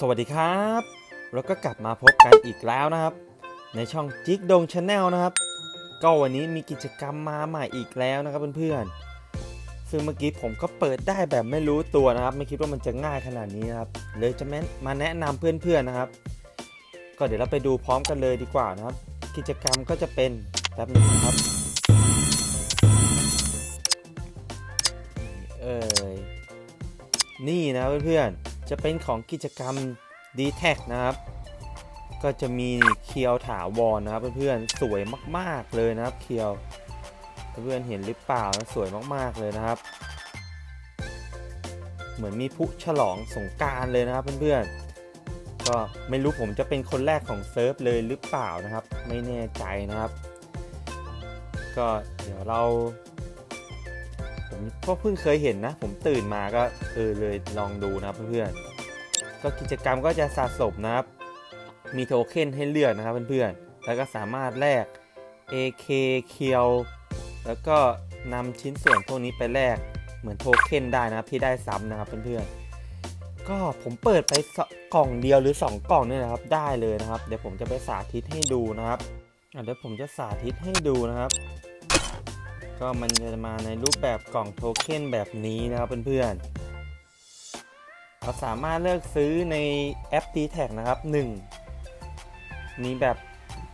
สวัสดีครับ แล้วก็กลับมาพบกันอีกแล้วนะครับ ในช่องจิกดงชาแนลนะครับ ก็วันนี้มีกิจกรรมมาใหม่อีกแล้วนะครับเพื่อนๆซึ่งเมื่อกี้ผมก็เปิดได้แบบไม่รู้ตัวนะครับ ไม่คิดว่ามันจะง่ายขนาดนี้นะครับ เลยจะมาแนะนำเพื่อนๆนะครับ ก็เดี๋ยวเราไปดูพร้อมกันเลยดีกว่านะครับ กิจกรรมก็จะเป็นแป๊บนึงนะครับเอ่ยนี่นะเพื่อนๆ จะเป็นของกิจกรรม d t แทนะครับ ก็จะมีเคียวถาวรนะครับเพื่อนๆสวยมากๆเลยนะครับเคียวเพื่อนๆเห็นหรือเปล่าสวยมากๆเลยนะครับ เหมือนมีผู้ฉลองสงการเลยนะครับเพื่อนๆก็ไม่รู้ผมจะเป็นคนแรกของเซิร์ฟเลยหรือเปล่านะครับ ไม่แน่ใจนะครับ ก็เดี๋ยวเรา ก็เพิ่งเคยเห็นนะ ผมตื่นมาก็เออเลยลองดูนะครับเพื่อนๆ ก็กิจกรรมก็จะสะสมนะครับ มีโทเค็นให้เลือกนะครับเพื่อนๆ แล้วก็สามารถแลก AK เคียว แล้วก็นำชิ้นส่วนพวกนี้ไปแลกเหมือนโทเค็นได้นะครับที่ได้ซ้ำนะครับเพื่อนๆ ก็ผมเปิดไปกล่องเดียวหรือ 2 กล่องเนี่ยนะครับได้เลยนะครับ เดี๋ยวผมจะไปสาธิตให้ดูนะครับเดี๋ยวผมจะสาธิตให้ดูนะครับ ก็มันจะมาในรูปแบบกล่องโทเค็นแบบนี้นะครับเพื่อนๆเราสามารถเลือกซื้อในแอป d t แทนะครับ 1 มีแบบ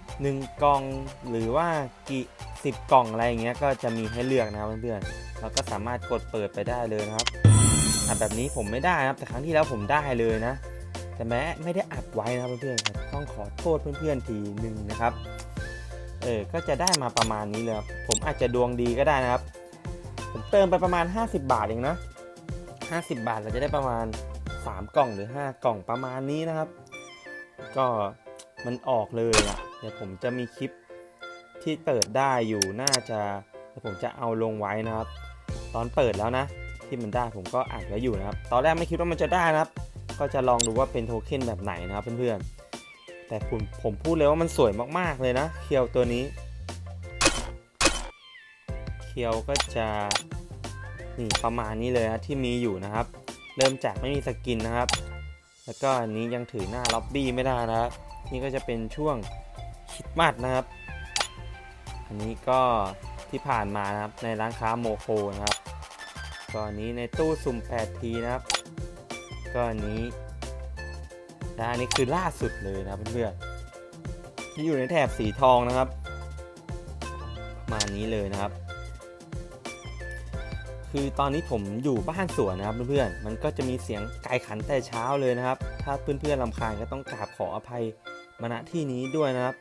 1 กล่องหรือว่ากี่สิบกล่องอะไรอย่างเงี้ยก็จะมีให้เลือกนะครับเพื่อนๆเราก็สามารถกดเปิดไปได้เลยนะครับอะแบบนี้ผมไม่ได้นะครับแต่ครั้งที่แล้วผมได้เลยนะ แต่แม้ไม่ได้อัดไว้นะครับเพื่อนๆต้องขอโทษเพื่อนๆทีหนึ่งนะครับ ออก็จะได้มาประมาณนี้เลยครับผมอาจจะดวงดีก็ได้นะครับ ผมเติมไปประมาณ 50 บาทเองนะ50 บาทเราจะได้ประมาณ 3 กล่องหรือ 5 กล่องประมาณนี้นะครับ ก็มันออกเลยอะเดี๋ยวผมจะมีคลิปที่เปิดได้อยู่น่าจะเดี๋ยวผมจะเอาลงไว้นะครับ ตอนเปิดแล้วนะ ที่มันได้ผมก็อ่านไว้อยู่นะครับ ตอนแรกไม่คิดว่ามันจะได้นะครับ ก็จะลองดูว่าเป็นโทเค็นแบบไหนนะครับเพื่อนๆ แต่ผมผมพูดเลยว่ามันสวยมากๆเลยนะ เคียวตัวนี้ เคียวก็จะนี่ประมาณนี้เลยนะที่มีอยู่นะครับ เริ่มจากไม่มีสกินนะครับ แล้วก็อันนี้ยังถือหน้าล็อบบี้ไม่ได้นะครับ นี่ก็จะเป็นช่วงคริดมัดนะครับ อันนี้ก็ที่ผ่านมานะครับในร้านค้าโมโคนะครับ ก็อันนี้ในตู้สุ่ม8ทีนะครับ ก็อันนี้ และอันนี้คือล่าสุดเลยนะเพื่อนๆที่อยู่ในแถบสีทองนะครับประมาณนี้เลยนะครับ คือตอนนี้ผมอยู่บ้านสวนนะครับเพื่อนๆมันก็จะมีเสียงไก่ขันแต่เช้าเลยนะครับ ถ้าเพื่อนๆลำคาญก็ต้องกราบขออภัยมาณที่นี้ด้วยนะครับ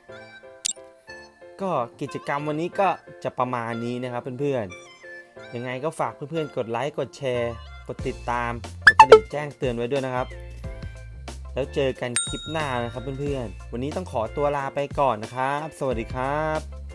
ก็กิจกรรมวันนี้ก็จะประมาณนี้นะครับเพื่อนๆยังไงก็ฝากเพื่อนๆกดไลค์กดแชร์ กดติดตามกดกระดิ่งแจ้งเตือนไว้ด้วยนะครับ แล้วเจอกันคลิปหน้านะครับเพื่อนๆ วันนี้ต้องขอตัวลาไปก่อนนะครับ สวัสดีครับ